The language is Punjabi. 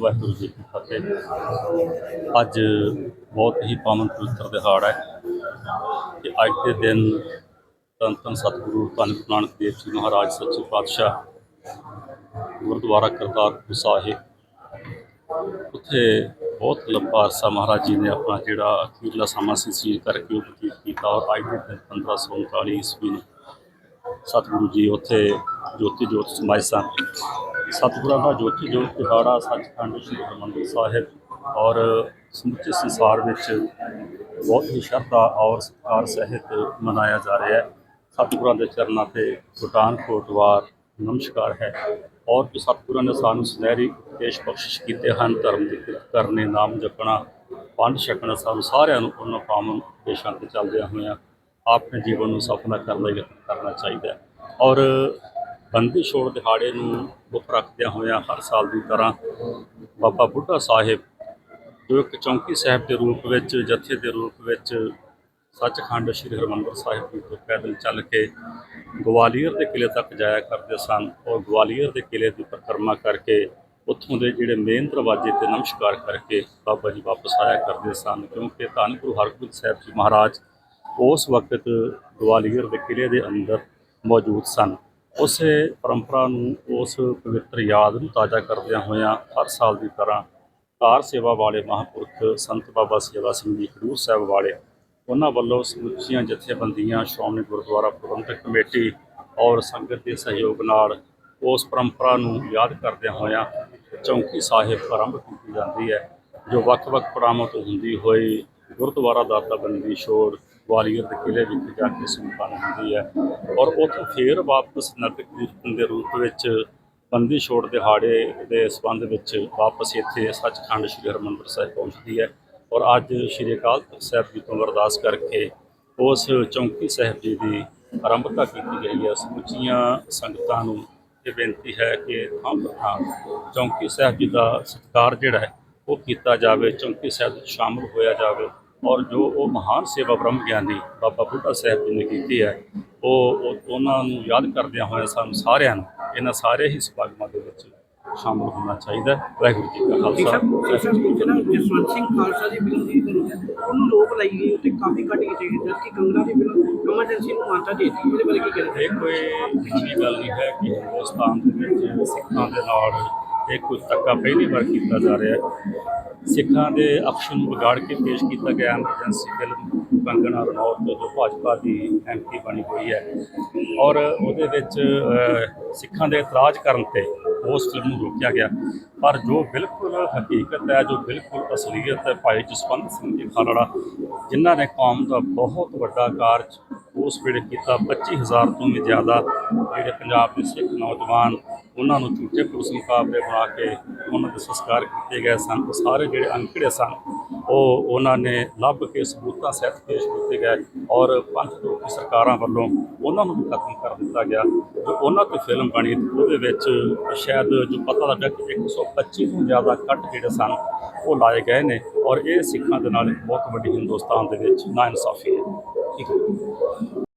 ਵਾਹਿਗੁਰੂ ਜੀ ਕੀ ਫਤਿਹ। ਅੱਜ ਬਹੁਤ ਹੀ ਪਾਵਨ ਪਵਿੱਤਰ ਦਿਹਾੜ ਹੈ ਕਿ ਅੱਜ ਦੇ ਦਿਨ ਧੰਨ ਧੰਨ ਸਤਿਗੁਰੂ ਧੰਨ ਗੁਰੂ ਨਾਨਕ ਦੇਵ ਜੀ ਮਹਾਰਾਜ, ਸੱਚੇ ਪਾਤਸ਼ਾਹ, ਗੁਰਦੁਆਰਾ ਕਰਤਾਰਪੁਰ ਸਾਹਿਬ। ਉੱਥੇ ਬਹੁਤ ਲੰਬਾ ਅਰਸਾ ਮਹਾਰਾਜ ਜੀ ਨੇ ਆਪਣਾ ਜਿਹੜਾ ਅਖੀਰਲਾ ਸਮਾਂ ਸੀ ਸੀ ਕਰਕੇ ਉਹ ਬਤੀਤ ਕੀਤਾ ਔਰ ਅੱਜ ਦੇ ਦਿਨ 1539 ਈਸਵੀ ਨੂੰ ਸਤਿਗੁਰੂ ਜੀ ਉੱਥੇ ਜੋਤੀ ਜੋਤ ਸਮਾਏ ਸਨ। ਸਤਿਗੁਰਾਂ ਦਾ ਜੋਤੀ ਜੋਤ ਦਿਹਾੜਾ ਸੱਚਖੰਡ ਸ੍ਰੀ ਹਰਿਮੰਦਰ ਸਾਹਿਬ ਔਰ ਸਮੁੱਚੇ ਸੰਸਾਰ ਵਿੱਚ ਬਹੁਤ ਹੀ ਸ਼ਰਧਾ ਔਰ ਸਤਿਕਾਰ ਸਹਿਤ ਮਨਾਇਆ ਜਾ ਰਿਹਾ ਹੈ। ਸਤਿਗੁਰਾਂ ਦੇ ਚਰਨਾਂ ਤੇ ਗੁਟਾਨ ਕੋਟਵਾਰ ਨਮਸਕਾਰ ਹੈ ਔਰ ਜੋ ਸਤਿਗੁਰਾਂ ਨੇ ਸਾਨੂੰ ਸੁਨਹਿਰੀ ਉਪਦੇਸ਼ ਬਖਸ਼ਿਸ਼ ਕੀਤੇ ਹਨ, ਧਰਮ ਦੀ ਕਿਰਤ ਕਰਨੇ, ਨਾਮ ਜਪਣਾ, ਪੰਜ ਛਕਣਾ, ਸਾਨੂੰ ਸਾਰਿਆਂ ਨੂੰ ਉਹਨਾਂ ਪਾਵਨ ਉਪਦੇਸ਼ਾਂ ਤੇ ਚੱਲਦਿਆਂ ਹੋਇਆਂ ਆਪਣੇ ਜੀਵਨ ਨੂੰ ਸਫਲਾ ਕਰਨ ਲਈ ਯਤਨ ਕਰਨਾ ਚਾਹੀਦਾ ਹੈ। ਔਰ ਬੰਦੀ ਛੋੜ ਦਿਹਾੜੇ ਨੂੰ ਮੁੱਖ ਰੱਖਦਿਆਂ ਹੋਇਆਂ ਹਰ ਸਾਲ ਦੀ ਤਰ੍ਹਾਂ ਬਾਬਾ ਬੁੱਢਾ ਸਾਹਿਬ, ਜੋ ਇੱਕ ਚੌਂਕੀ ਸਾਹਿਬ ਦੇ ਰੂਪ ਵਿੱਚ, ਜਥੇ ਦੇ ਰੂਪ ਵਿੱਚ ਸੱਚਖੰਡ ਸ੍ਰੀ ਹਰਿਮੰਦਰ ਸਾਹਿਬ ਜੀ ਤੋਂ ਪੈਦਲ ਚੱਲ ਕੇ ਗਵਾਲੀਅਰ ਦੇ ਕਿਲੇ ਤੱਕ ਜਾਇਆ ਕਰਦੇ ਸਨ। ਔਰ ਗਵਾਲੀਅਰ ਦੇ ਕਿਲੇ ਦੀ ਪਰਿਕਰਮਾ ਕਰਕੇ ਉੱਥੋਂ ਦੇ ਜਿਹੜੇ ਮੇਨ ਦਰਵਾਜ਼ੇ ਤੇ ਨਮਸਕਾਰ ਕਰਕੇ ਬਾਬਾ ਜੀ ਵਾਪਸ ਆਇਆ ਕਰਦੇ ਸਨ। ਕਿਉਂਕਿ ਧੰਨ ਗੁਰੂ ਹਰਗੋਬਿੰਦ ਸਾਹਿਬ ਜੀ ਮਹਾਰਾਜ ਉਸ ਵਕਤ ਗਵਾਲੀਅਰ ਦੇ ਕਿਲੇ ਦੇ ਅੰਦਰ ਮੌਜੂਦ ਸਨ। ਉਸੇ ਪਰੰਪਰਾ ਨੂੰ, ਉਸ ਪਵਿੱਤਰ ਯਾਦ ਨੂੰ ਤਾਜ਼ਾ ਕਰਦਿਆਂ ਹੋਇਆਂ ਹਰ ਸਾਲ ਦੀ ਤਰ੍ਹਾਂ ਕਾਰ ਸੇਵਾ ਵਾਲੇ ਮਹਾਂਪੁਰਖ ਸੰਤ ਬਾਬਾ ਸੇਵਾ ਸਿੰਘ ਜੀ ਖਡੂਰ ਸਾਹਿਬ ਵਾਲੇ ਉਹਨਾਂ ਵੱਲੋਂ ਸਮੁੱਚੀਆਂ ਜਥੇਬੰਦੀਆਂ, ਸ਼੍ਰੋਮਣੀ ਗੁਰਦੁਆਰਾ ਪ੍ਰਬੰਧਕ ਕਮੇਟੀ ਔਰ ਸੰਗਤ ਦੇ ਸਹਿਯੋਗ ਨਾਲ ਉਸ ਪਰੰਪਰਾ ਨੂੰ ਯਾਦ ਕਰਦਿਆਂ ਹੋਇਆਂ ਚੌਂਕੀ ਸਾਹਿਬ ਆਰੰਭ ਕੀਤੀ ਜਾਂਦੀ ਹੈ, ਜੋ ਵੱਖ-ਵੱਖ ਪੜਾਵਾਂ ਤੋਂ ਹੁੰਦੀ ਹੋਈ ਗੁਰਦੁਆਰਾ ਦਾਤਾ ਬੰਦੀ ਛੋੜ, ਗਵਾਲੀਅਰ ਦੇ ਕਿਲੇ ਵਿੱਚ ਜਾ ਕੇ ਸੰਪੰਨ ਹੁੰਦੀ ਹੈ ਔਰ ਉੱਥੋਂ ਫੇਰ ਵਾਪਸ ਨਗਰ ਕੀਰਤਨ ਦੇ ਰੂਪ ਵਿੱਚ ਬੰਦੀ ਛੋੜ ਦਿਹਾੜੇ ਦੇ ਸੰਬੰਧ ਵਿੱਚ ਵਾਪਸ ਇੱਥੇ ਸੱਚਖੰਡ ਸ੍ਰੀ ਹਰਿਮੰਦਰ ਸਾਹਿਬ ਪਹੁੰਚਦੀ ਹੈ ਔਰ ਅੱਜ ਸ੍ਰੀ ਅਕਾਲ ਤਖਤ ਸਾਹਿਬ ਜੀ ਤੋਂ ਅਰਦਾਸ ਕਰਕੇ ਉਸ ਚੌਂਕੀ ਸਾਹਿਬ ਜੀ ਦੀ ਆਰੰਭਤਾ ਕੀਤੀ ਗਈ ਹੈ। ਸਮੁੱਚੀਆਂ ਸੰਗਤਾਂ ਨੂੰ ਇਹ ਬੇਨਤੀ ਹੈ ਕਿ ਥਾਂ ਥਾਂ ਚੌਂਕੀ ਸਾਹਿਬ ਜੀ ਦਾ ਸਤਿਕਾਰ ਜਿਹੜਾ ਹੈ ਉਹ ਕੀਤਾ ਜਾਵੇ, ਚੌਂਕੀ ਸਾਹਿਬ ਵਿੱਚ ਸ਼ਾਮਲ ਹੋਇਆ ਜਾਵੇ। ਔਰ ਜੋ ਉਹ ਮਹਾਨ ਸੇਵਾ ਬ੍ਰਹਮ ਗਿਆਨੀ ਬਾਬਾ ਬੁੱਢਾ ਸਾਹਿਬ ਜੀ ਨੇ ਕੀਤੀ ਹੈ ਉਹ ਉਹ- ਉਹਨਾਂ ਨੂੰ ਯਾਦ ਕਰਦਿਆਂ ਹੋਇਆ ਸਾਨੂੰ ਸਾਰਿਆਂ ਨੂੰ ਇਹਨਾਂ ਸਾਰੇ ਹੀ ਸਮਾਗਮਾਂ ਦੇ ਵਿੱਚ ਸ਼ਾਮਲ ਹੋਣਾ ਚਾਹੀਦਾ ਹੈ। ਵਾਹਿਗੁਰੂ ਜੀ ਕਾ ਠੀਕ ਖਾਲਸਾ ਜਿਹੜਾ ਜਸਵੰਤ ਸਿੰਘ ਖਾਲਸਾ ਦੀ ਬਿੱਲ ਦੀ ਉਹਨੂੰ ਲੋਕ ਲਾਈ ਗਈ ਉੱਤੇ ਕਾਫੀ ਘੱਟ ਕੀਤੇ ਗਏ ਜਦਕਿ ਕੰਗਣਾ ਦੀ ਬਿੱਲ ਐਮਰਜੈਂਸੀ ਨੂੰ ਮਾਨਤਾ ਦੇ ਦਿੱਤੀ ਇਹਦੇ ਬਾਰੇ ਕੀ ਕਹਿਣਾ ਇਹ ਕੋਈ ਚੰਗੀ ਗੱਲ ਨਹੀਂ ਹੈ ਕਿ ਹਿੰਦੁਸਤਾਨ ਦੇ ਵਿੱਚ ਸਿੱਖਾਂ ਦੇ ਨਾਲ ਇਹ ਕੁਝ ਧੱਕਾ ਪਹਿਲੀ ਵਾਰ ਕੀਤਾ ਜਾ ਰਿਹਾ ਹੈ। ਸਿੱਖਾਂ ਦੇ ਅਕਸ਼ ਨੂੰ ਵਿਗਾੜ ਕੇ ਪੇਸ਼ ਕੀਤਾ ਗਿਆ ਐਮਰਜੈਂਸੀ ਬਿੱਲ ਕੰਗਣਾ ਰਣੌਤ ਜੋ ਭਾਜਪਾ ਦੀ ਐਮਪੀ ਬਣੀ ਹੋਈ ਹੈ। ਔਰ ਉਹਦੇ ਵਿੱਚ ਸਿੱਖਾਂ ਦੇ ਇਤਰਾਜ਼ ਕਰਨ ਤੇ ਉਸ ਫਿਲਮ ਨੂੰ ਰੋਕਿਆ ਗਿਆ। ਪਰ ਜੋ ਬਿਲਕੁਲ ਹਕੀਕਤ ਹੈ, ਜੋ ਬਿਲਕੁਲ ਅਸਲੀਅਤ ਹੈ, ਭਾਈ ਜਸਵੰਤ ਸਿੰਘ ਜੀ ਖਾਲੜਾ, ਜਿਨ੍ਹਾਂ ਨੇ ਕੌਮ ਦਾ ਬਹੁਤ ਵੱਡਾ ਕਾਰਜ ਉਸ ਵੇਲੇ ਕੀਤਾ 25000 ਤੋਂ ਵੀ ਜ਼ਿਆਦਾ ਜਿਹੜੇ ਪੰਜਾਬ ਦੇ ਸਿੱਖ ਨੌਜਵਾਨ ਉਹਨਾਂ ਨੂੰ ਝੂਠੇ ਪੁਲਿਸ ਮੁਕਾਬਲੇ ਬਣਾ ਕੇ ਉਹਨਾਂ ਦੇ ਸੰਸਕਾਰ ਕੀਤੇ ਗਏ ਸਨ। ਉਹ ਸਾਰੇ ਜਿਹੜੇ ਅੰਕੜੇ ਸਨ, ਉਹ ਉਹਨਾਂ ਨੇ ਲੱਭ ਕੇ ਸਬੂਤਾਂ ਸਹਿਤ ਪੇਸ਼ ਕੀਤੇ ਗਏ ਔਰ ਪੰਥ ਰੋਕੀ ਸਰਕਾਰਾਂ ਵੱਲੋਂ ਉਹਨਾਂ ਨੂੰ ਵੀ ਖਤਮ ਕਰ ਦਿੱਤਾ ਗਿਆ। ਜੋ ਉਹਨਾਂ ਤੇ ਫਿਲਮ ਬਣੀ, ਉਹਦੇ ਵਿੱਚ ਸ਼ਾਇਦ ਜੋ ਪਤਾ ਲੱਗਾ ਕਿ 125 ਤੋਂ ਜ਼ਿਆਦਾ ਕੱਟ ਜਿਹੜੇ ਸਨ, ਉਹ ਲਾਏ ਗਏ ਨੇ ਔਰ ਇਹ ਸਿੱਖਾਂ ਦੇ ਨਾਲ ਇੱਕ ਬਹੁਤ ਵੱਡੀ ਹਿੰਦੁਸਤਾਨ ਦੇ ਵਿੱਚ ਨਾਇਨਸਾਫੀ ਹੈ ਠੀਕ ਹੈ।